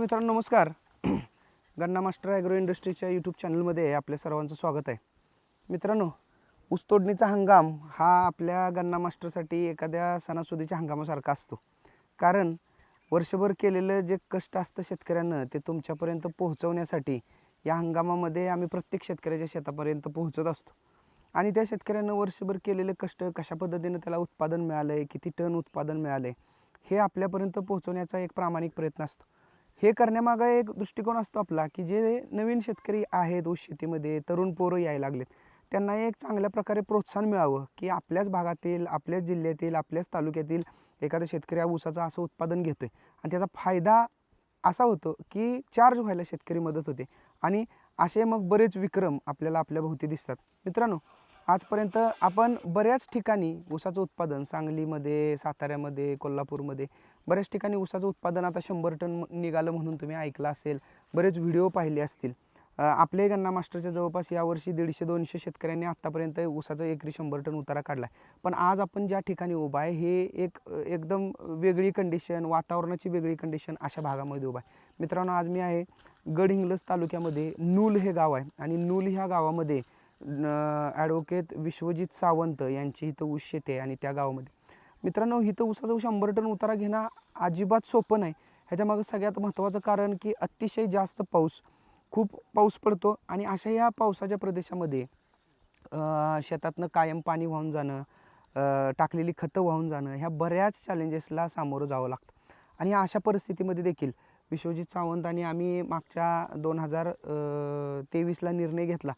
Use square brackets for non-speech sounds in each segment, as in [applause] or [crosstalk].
मित्रांनो नमस्कार. गन्ना मास्टर ॲग्रो इंडस्ट्रीच्या यूट्यूब चॅनलमध्ये आपल्या सर्वांचं स्वागत आहे. मित्रांनो ऊस तोडणीचा हंगाम हा आपल्या गन्ना मास्टरसाठी एखाद्या सणासुदीच्या हंगामासारखा असतो. कारण वर्षभर केलेलं जे कष्ट असतं शेतकऱ्यांना ते तुमच्यापर्यंत पोहोचवण्यासाठी या हंगामामध्ये आम्ही प्रत्येक शेतकऱ्याच्या शेतापर्यंत पोहोचत असतो. आणि त्या शेतकऱ्यांना वर्षभर केलेलं कष्ट कशा पद्धतीनं त्याला उत्पादन मिळालं आहे किती टन उत्पादन मिळालं आहे हे आपल्यापर्यंत पोहोचवण्याचा एक प्रामाणिक प्रयत्न असतो. हे करण्यामागं एक दृष्टिकोन असतो आपला की जे नवीन शेतकरी आहेत ऊस शेतीमध्ये तरुण पोरं यायला लागलेत त्यांना एक चांगल्या प्रकारे प्रोत्साहन मिळावं की आपल्याच भागातील आपल्याच जिल्ह्यातील आपल्याच तालुक्यातील एखादा शेतकरी हा ऊसाचं असं उत्पादन घेतो आहे आणि त्याचा फायदा असा होतो की चार्ज व्हायला शेतकरी मदत होते. आणि असे मग बरेच विक्रम आपल्याला आपल्या भोवती दिसतात. मित्रांनो आजपर्यंत आपण बऱ्याच ठिकाणी ऊसाचं उत्पादन सांगलीमध्ये साताऱ्यामध्ये कोल्हापूरमध्ये बऱ्याच ठिकाणी ऊसाचं उत्पादन आता शंभर टन निघालं म्हणून तुम्ही ऐकलं असेल बरेच व्हिडिओ पाहिले असतील. अ, आपल्या गन्ना मास्टरच्या जवळपास यावर्षी दीडशे दोनशे शेतकऱ्यांनी आत्तापर्यंत ऊसाचं एकरी शंभर टन उतारा काढला आहे पण आज आपण ज्या ठिकाणी उभा आहे हे एक एकदम वेगळी कंडिशन वातावरणाची वेगळी कंडिशन अशा भागामध्ये उभा आहे. मित्रांनो आज मी आहे गडहिंग्लज तालुक्यामध्ये नूल हे गाव आहे. आणि नूल ह्या गावामध्ये ॲडव्होकेट विश्वजित सावंत यांची इथं ऊस शेती आहे आणि त्या गावामध्ये. मित्रांनो इथं ऊसाचं शंभर टन उतारा घेणं अजिबात सोपं नाही. ह्याच्यामागं सगळ्यात महत्त्वाचं कारण की अतिशय जास्त पाऊस खूप पाऊस पडतो आणि अशा या पावसाच्या प्रदेशामध्ये शेतातनं कायम पाणी वाहून जाणं टाकलेली खतं वाहून जाणं ह्या बऱ्याच चॅलेंजेसला सामोरं जावं लागतं. आणि अशा परिस्थितीमध्ये देखील विश्वजित सावंत आणि आम्ही मागच्या दोन हजार तेवीसला निर्णय घेतला.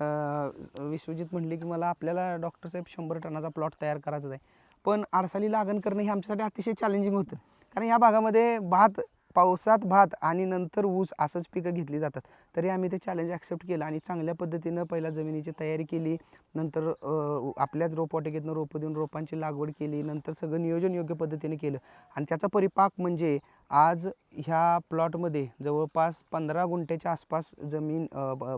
विश्वजित म्हणले की मला आपल्याला डॉक्टर साहेब शंभर टनाचा प्लॉट तयार करायचा आहे. पण आरसाली लागण करणं हे आमच्यासाठी अतिशय चॅलेंजिंग होतं. कारण या भागामध्ये भात पावसात भात आणि नंतर ऊस असंच पिकं घेतली जातात. तरी आम्ही ते चॅलेंज ॲक्सेप्ट केलं आणि चांगल्या पद्धतीनं पहिला जमिनीची तयारी केली. नंतर आपल्याच रोपवाटिकेतनं रोपं देऊन रोपांची लागवड केली. नंतर सगळं नियोजन योग्य पद्धतीने केलं. आणि त्याचा परिपाक म्हणजे आज ह्या प्लॉटमध्ये जवळपास पंधरा गुंठ्याच्या आसपास जमीन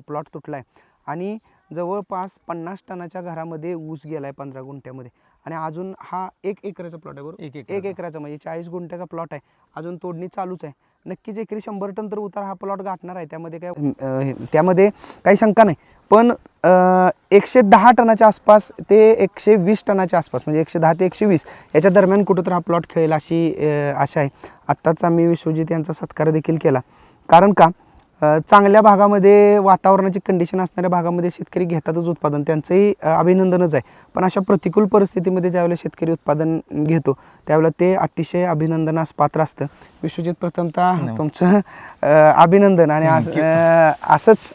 प्लॉट तुटला आहे आणि जवळपास पन्नास टनाच्या घरामध्ये ऊस गेला आहे पंधरा गुंठ्यामध्ये. आणि अजून हा एक एकराचा प्लॉट आहे बरोबर? एक एक एकराचा. म्हणजे चाळीस गुंठ्याचा प्लॉट आहे. अजून तोडणी चालूच आहे. नक्कीच एकरी शंभर टन तर उतार हा प्लॉट गाठणार आहे. त्यामध्ये काय त्यामध्ये काही शंका नाही. पण एकशे दहा टनाच्या आसपास ते एकशे वीस टनाच्या आसपास म्हणजे एकशे दहा ते एकशे वीस याच्या दरम्यान कुठं तर हा प्लॉट खेळेल अशी आशा आहे. आत्ताच आम्ही विश्वजित यांचा सत्कार देखील केला. कारण का? चांगल्या भागामध्ये वातावरणाची कंडिशन असणाऱ्या भागामध्ये शेतकरी घेतातच उत्पादन. त्यांचंही अभिनंदनच आहे. पण अशा प्रतिकूल परिस्थितीमध्ये ज्यावेळेला शेतकरी उत्पादन घेतो त्यावेळेला ते अतिशय अभिनंदनास पात्र असतं. विश्वजित प्रथमतः. तुमचं अभिनंदन आणि असंच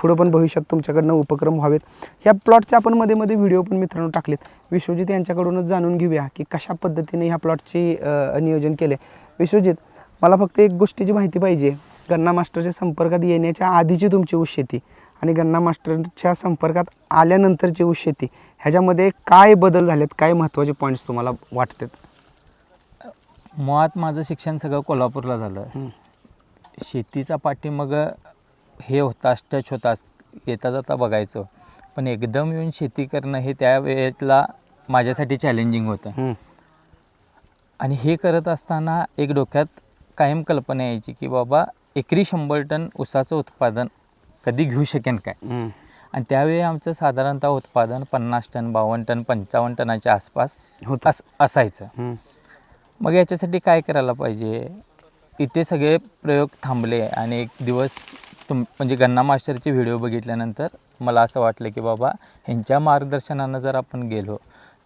पुढं पण भविष्यात तुमच्याकडनं उपक्रम व्हावेत. ह्या प्लॉटचे आपण मध्ये मध्ये व्हिडिओ पण मित्रांनो टाकलेत. विश्वजित यांच्याकडूनच जाणून घेऊया की कशा पद्धतीने ह्या प्लॉटची नियोजन केले विश्वजित मला फक्त एक गोष्टीची माहिती पाहिजे. गन्ना मास्टरच्या संपर्कात येण्याच्या आधीची तुमची ऊस शेती आणि गन्ना मास्टरच्या संपर्कात आल्यानंतरची ऊस शेती ह्याच्यामध्ये काय बदल झालेत? काय महत्त्वाचे पॉईंट्स तुम्हाला वाटतात? मुळात माझं शिक्षण सगळं कोल्हापूरला झालं. शेतीचा पाठीमग हे होता टच होता येता जाता बघायचं. पण एकदम येऊन शेती करणं हे त्या वेळेला माझ्यासाठी चॅलेंजिंग होतं. आणि हे करत असताना एक डोक्यात कायम कल्पना यायची की बाबा एकरी शंभर टन ऊसाचं उत्पादन कधी घेऊ शकेन काय? हं, आणि त्यावेळी आमचं साधारणतः उत्पादन पन्नास टन बावन्न टन पंचावन्न टनाच्या आसपास होतं. अस असायचं. मग याच्यासाठी काय करायला पाहिजे? इथे सगळे प्रयोग थांबले आणि एक दिवस तुम म्हणजे गन्ना मास्टरचे व्हिडिओ बघितल्यानंतर मला असं वाटलं की बाबा ह्यांच्या मार्गदर्शनानं जर आपण गेलो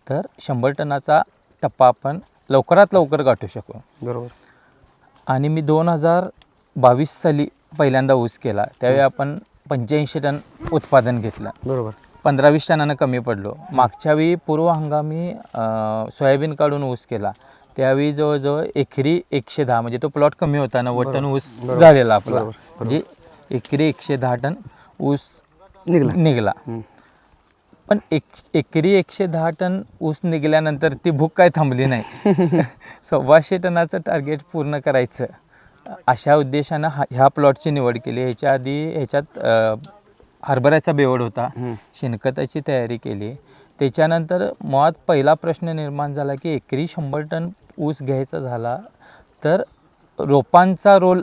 तर शंभर टनाचा टप्पा आपण लवकरात लवकर गाठू शकू. बरोबर. आणि मी दोन हजार बावीस साली पहिल्यांदा ऊस केला त्यावेळी आपण पंच्याऐंशी टन उत्पादन घेतलं. बरोबर. पंधरा वीस टनानं कमी पडलो. मागच्या वेळी पूर्व हंगामी अं, सोयाबीन काढून ऊस केला. त्यावेळी जवळजवळ एकरी एकशे दहा म्हणजे तो प्लॉट कमी होता नव्वद टन ऊस. झालेला आपला. म्हणजे एकरी एकशे दहा टन ऊस निघला. निघला. पण एक एकरी एकशे दहा टन ऊस निघाल्यानंतर ती भूक काय थांबली नाही. [laughs] सव्वाशे टनाचं टार्गेट पूर्ण करायचं. अशा उद्देशानं हा ह्या प्लॉटची निवड केली. ह्याच्या आधी ह्याच्यात अं, हरभऱ्याचा बेवड होता. शेणखताची तयारी केली. त्याच्यानंतर मुळात पहिला प्रश्न निर्माण झाला की एकरी शंभर टन ऊस घ्यायचा झाला तर रोपांचा रोल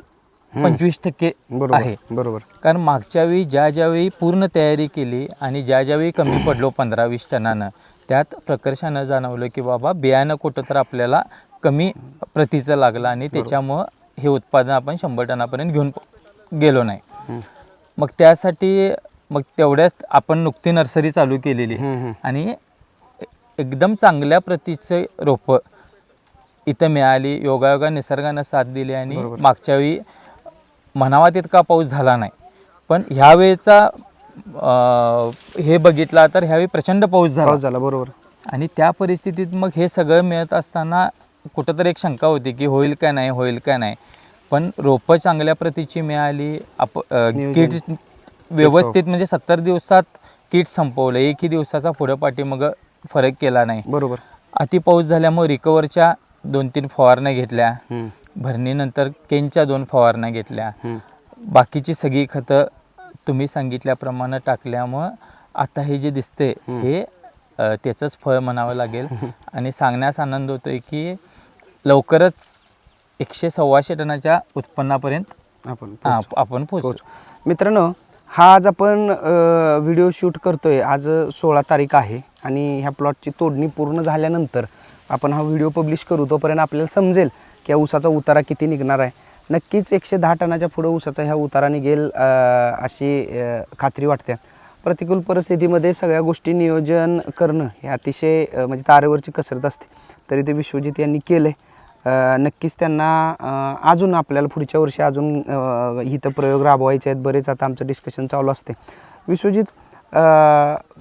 पंचवीस टक्के बरोबर आहे. बरोबर. कारण मागच्या वेळी ज्या ज्यावेळी पूर्ण तयारी केली आणि ज्या ज्यावेळी कमी पडलो पंधरा वीस टनानं त्यात प्रकर्षानं जाणवलं की बाबा बियाणं कुठं तर आपल्याला कमी प्रतीचं लागलं आणि त्याच्यामुळं हे उत्पादन आपण शंभर टनापर्यंत घेऊन गेलो नाही. मग त्यासाठी मग तेवढ्यात आपण नुकती नर्सरी चालू केलेली. आणि एकदम चांगल्या प्रतीचे रोपं इथं मिळाली योगायोगा निसर्गानं साथ दिली आणि. मागच्या वेळी म्हणावा तितका पाऊस झाला नाही पण ह्यावेळेचा हे बघितला तर ह्यावेळी प्रचंड पाऊस झाला झाला बरोबर आणि त्या परिस्थितीत मग हे सगळं मिळत असताना कुठंतरी एक शंका होती की होईल का नाही होईल का नाही. पण रोपं चांगल्या प्रतीची मिळाली आप कीट व्यवस्थित म्हणजे सत्तर दिवसात कीट संपवलं एकही दिवसाचा पुढं पाठी मग फरक केला नाही. बरोबर. अति पाऊस झाल्यामुळे रिकवरच्या दोन तीन फवारण्या घेतल्या. भरणीनंतर केनच्या दोन फवारण्या घेतल्या. बाकीची सगळी खतं तुम्ही सांगितल्याप्रमाणे टाकल्यामुळं आता हे जे दिसते हे त्याचंच फळ म्हणावं लागेल. आणि सांगण्यास आनंद होतोय की लवकरच एकशे सव्वाशे टनाच्या उत्पन्नापर्यंत आपण आप- आपण पोहोचू. मित्रांनो हा आज आपण व्हिडिओ शूट करतोय. आज सोळा तारीख आहे आणि ह्या प्लॉटची तोडणी पूर्ण झाल्यानंतर आपण हा व्हिडिओ पब्लिश करू. तोपर्यंत आपल्याला समजेल की या ऊसाचा उतारा किती निघणार आहे. नक्कीच एकशे दहा टनाच्या पुढं ऊसाचा ह्या उतारा निघेल अ, अशी अ, खात्री वाटते. प्रतिकूल परिस्थितीमध्ये सगळ्या गोष्टी नियोजन करणं हे अतिशय अ, म्हणजे तारेवरची कसरत असते. तरी ते विश्वजित यांनी केलं आहे नक्कीच त्यांना अजून आपल्याला पुढच्या वर्षी अजून इथं प्रयोग राबवायचे आहेत. बरेच आता आमचं डिस्कशन चालू असते. विश्वजित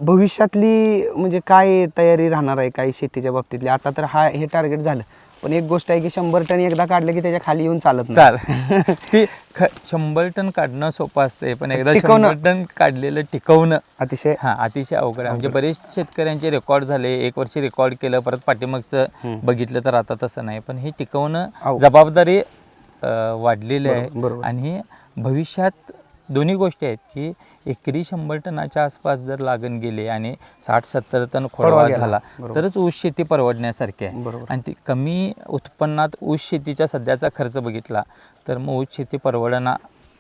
भविष्यातली म्हणजे काय तयारी राहणार आहे? काही शेतीच्या बाबतीतली? आता तर हा हे टार्गेट झालं. पण एक गोष्ट आहे की शंभर टन एकदा काढलं की त्याच्याखाली येऊन चालत चाल. [laughs] ती ख- शंभर टन काढणं सोपं असते पण एकदा टिकवणं. शंभर टन काढलेलं टिकवणं. अतिशय. हा अतिशय अवघड आहे. म्हणजे बरेच शेतकऱ्यांचे रेकॉर्ड झाले एक वर्षी रेकॉर्ड केलं परत पाठीमागचं बघितलं तर आता तसं नाही. पण हे टिकवणं जबाबदारी अं, वाढलेली आहे. बरोबर. आणि भविष्यात दोन्ही गोष्टी आहेत की एकरी शंभर टनाच्या आसपास जर लागण गेले आणि साठ सत्तर टन खोडवा. झाला. तरच ऊस शेती परवडण्यासारखी आहे. आणि ती कमी उत्पन्नात ऊस शेतीचा सध्याचा खर्च बघितला तर मग ऊस शेती परवडना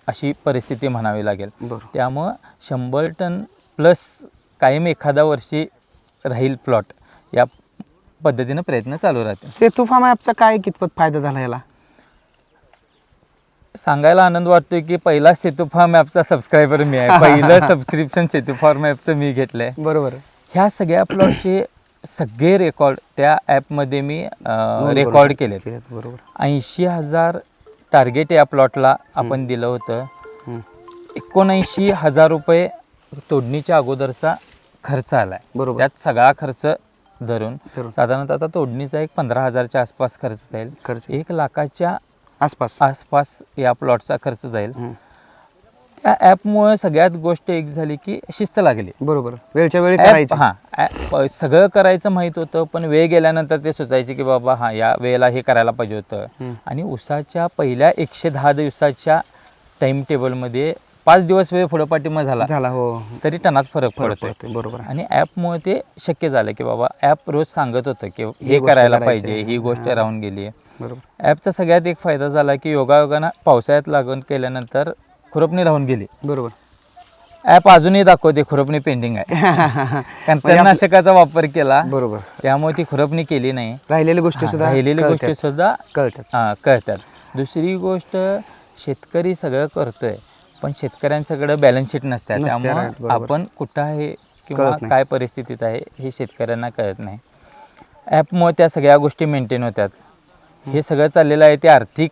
अशी परिस्थिती म्हणावी लागेल त्यामुळं शंभर टन प्लस कायम एखादा वर्षी राहील प्लॉट या पद्धतीनं प्रयत्न चालू राहतील सेतू फार्म ॲपचा काय कितपत फायदा झाला याला सांगायला आनंद वाटतोय की पहिला सेतू फार्म ॲपचा सबस्क्रायबर मी आहे. पहिलं [laughs] सबस्क्रिप्शन सेतू फार्म ॲपचं मी घेतलंय. बरोबर. ह्या सगळ्या प्लॉटचे सगळे रेकॉर्ड त्या ॲपमध्ये मी रेकॉर्ड केलेत, बरोबर. ऐंशी हजार टार्गेट या प्लॉटला आपण दिलं होतं. एकोणऐंशी हजार रुपये तोडणीच्या अगोदरचा खर्च आलाय. बरोबर. त्यात सगळा खर्च धरून. साधारणतः आता तोडणीचा एक पंधरा हजारच्या आसपास खर्च जाईल खर्च. एक लाखाच्या आसपास? आसपास या प्लॉटचा खर्च जाईल. त्या ॲपमुळे सगळ्यात गोष्ट एक झाली की शिस्त लागली. बरोबर. वेळच्या वेळी करायचं. हां सगळं करायचं माहीत होतं पण वेळ गेल्यानंतर ते सुचायचे की बाबा हां या वेळेला हे करायला पाहिजे होतं. आणि उसाच्या पहिल्या एकशे दहा दिवसाच्या टाईम टेबलमध्ये पाच दिवस वेळ पुढं पाठिंबा झाला. झाला हो. तरी टनात फरक पडतोय, बरोबर आहे. आणि ॲपमुळे ते शक्य झालं की बाबा ॲप रोज सांगत होतं की हे करायला पाहिजे आहे. ही गोष्ट राहून गेली बरोबर. ॲपचा सगळ्यात एक फायदा झाला की योगायोगानं पावसाळ्यात लागून केल्यानंतर खुरपणी राहून गेली. बरोबर. ॲप अजूनही दाखवते खुरपणी पेंडिंग आहे. कारण तणनाशकाचा वापर केला. बरोबर. त्यामुळे ती खुरपणी केली नाही. राहिलेल्या गोष्टी सुद्धा राहिलेली. गोष्टी सुद्धा कळतात. हा, कळतात. दुसरी गोष्ट शेतकरी सगळं करतोय पण शेतकऱ्यांच्याकडे बॅलन्स शीट नसते. त्यामुळे. आपण कुठं आहे किंवा. काय परिस्थितीत आहे हे शेतकऱ्यांना कळत नाही. ॲपमुळे त्या सगळ्या गोष्टी मेंटेन होतात. हे सगळं चाललेलं आहे ते आर्थिक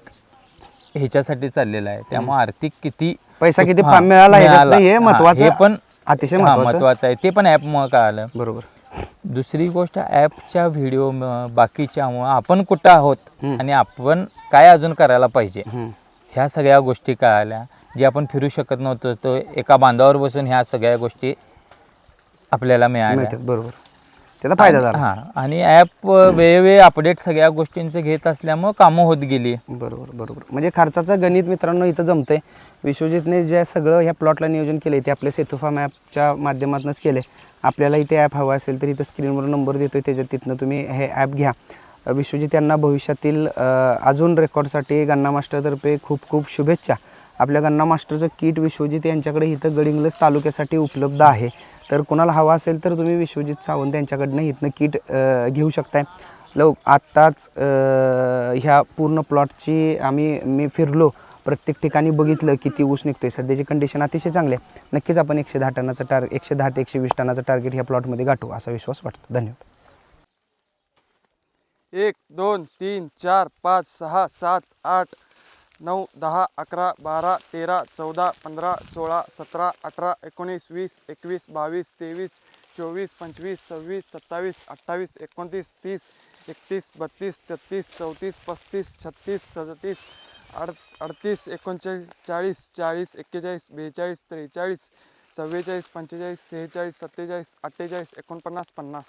ह्याच्यासाठी चाललेलं आहे. त्यामुळे आर्थिक किती पैसा किती हा, मिळाला हे महत्वाचं हे पण अतिशय हा, महत्वाचं. महत्वाचं आहे. ते पण ॲपमुळे कळालं. बरोबर. दुसरी गोष्ट ॲपच्या व्हिडिओ बाकीच्यामुळं आपण कुठं आहोत हम्म. आणि आपण काय अजून करायला पाहिजे हम्म. ह्या सगळ्या गोष्टी कळाल्या. जे आपण फिरू शकत नव्हतो तो एका बांधावर बसून ह्या सगळ्या गोष्टी आपल्याला मिळाल्या. मिळतात बरोबर. त्याचा फायदा झाला. हां आणि ॲप वेळोवेळी अपडेट सगळ्या गोष्टींचं घेत असल्यामुळं कामं होत गेली. बरोबर बरोबर. म्हणजे खर्चाचं गणित मित्रांनो इथं जमतंय. विश्वजितने जे सगळं ह्या प्लॉटला नियोजन केलं ते आपल्या सेतू फार्म ॲपच्या माध्यमातूनच केले आपल्याला इथे ॲप हवा असेल तर इथं स्क्रीनवर नंबर देतोय त्याच्यात तिथनं तुम्ही हे ॲप घ्या. विश्वजित यांना भविष्यातील अजून रेकॉर्डसाठी गन्ना मास्टरतर्फे खूप खूप शुभेच्छा. आपल्या गन्ना मास्टरचं किट विश्वजित यांच्याकडे इथं गडिंग्लज तालुक्यासाठी उपलब्ध आहे. तर कोणाला हवा असेल तर तुम्ही विश्वजित सावंत यांच्याकडनं इथनं किट घेऊ शकताय. लव आत्ताच ह्या पूर्ण प्लॉटची आम्ही मी फिरलो. प्रत्येक ठिकाणी बघितलं किती ऊस निघतोय. सध्याची कंडिशन अतिशय चांगली आहे. नक्कीच आपण एकशे दहा टनाचं टार्ग एकशे दहा ते एकशे वीस टनाचं टार्गेट ह्या प्लॉटमध्ये गाठू असा विश्वास वाटतो. धन्यवाद. एक दोन तीन चार पाच सहा सात आठ नऊ दहा अकरा बारा तेरा चौदा पंधरा सोळा सतरा अठरा एकोणीस वीस एकवीस बावीस तेवीस चोवीस पंचवीस सव्वीस सत्तावीस अठ्ठावीस एकोणतीस तीस एकतीस बत्तीस तेहतीस चौतीस पस्तीस छत्तीस सदतीस अड अडतीस एकोणचाळीस चाळीस चाळीस एक्केचाळीस बेचाळीस त्रेचाळीस चव्वेचाळीस पंचेचाळीस सेहेचाळीस सत्तेचाळीस अठ्ठेचाळीस एकोणपन्नास पन्नास.